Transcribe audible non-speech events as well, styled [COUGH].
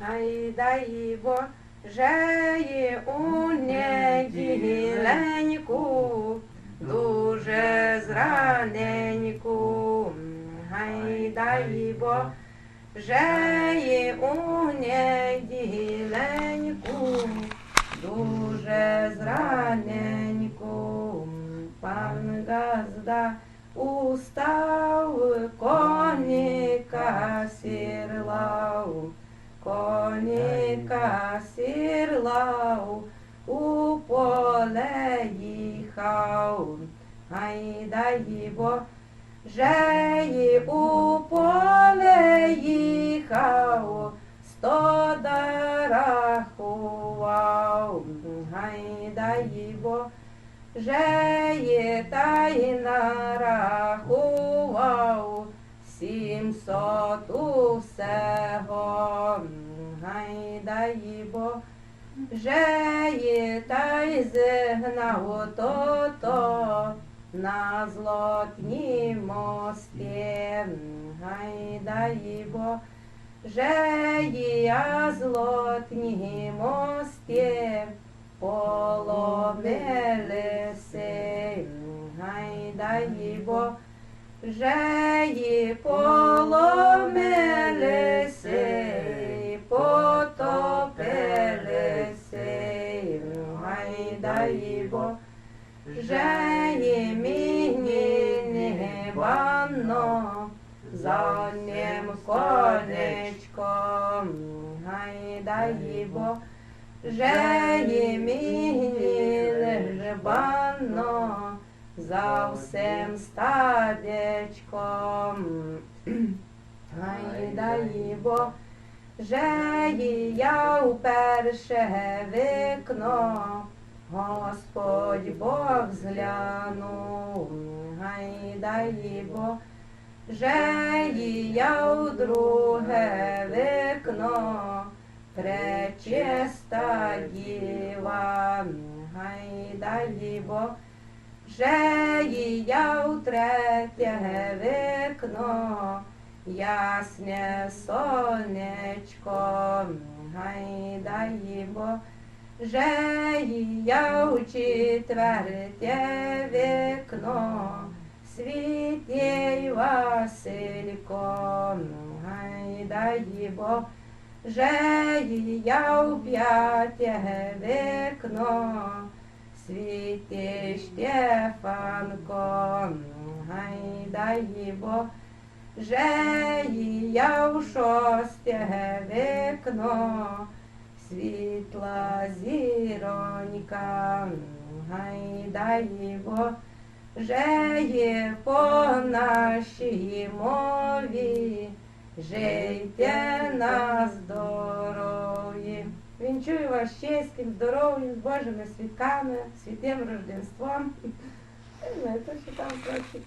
Гай дай Боже у неділеньку, дуже зраненьку. Гай дай Боже у неділеньку, дуже зраненьку. Пан Газда устав коніка сірлав, коніка сірлав, у поле їхав, ай дай Боже, у поле їхав, сто рахував, гай дай Боже, та й нарахував, сімсот усього, гай дай Боже, та й зігнав то-то, на злотні мості, гай дай Боже, я злотні мості, поломилися, дай Боже, поломилися, потопилися, гай дай Боже, Жені мені не ванно, за ним конечком, гай дай Жені мені лежбанно, за всем стадечком, [CLEARS THROAT] гай дай Жені я уперше вікно, Господь Бог зглянув, гай дай Боже, я у друге вікно, пречиста діва, гай дай Боже, я у третє вікно, ясне сонечко, гай дай Боже, я у четверте вікно, світєй Василько, гай дай Боже, я у п'яте вікно, світі Штефанко, гай дай Боже, я у шосте вікно, світла зіронька, гай дай Боже, по нашій мові, жийте на здоров'ї. Вінчую вас щастям, здоров'ям, з Божими світками, святим Рождеством. Не [LAUGHS] знаю, то що там трохи.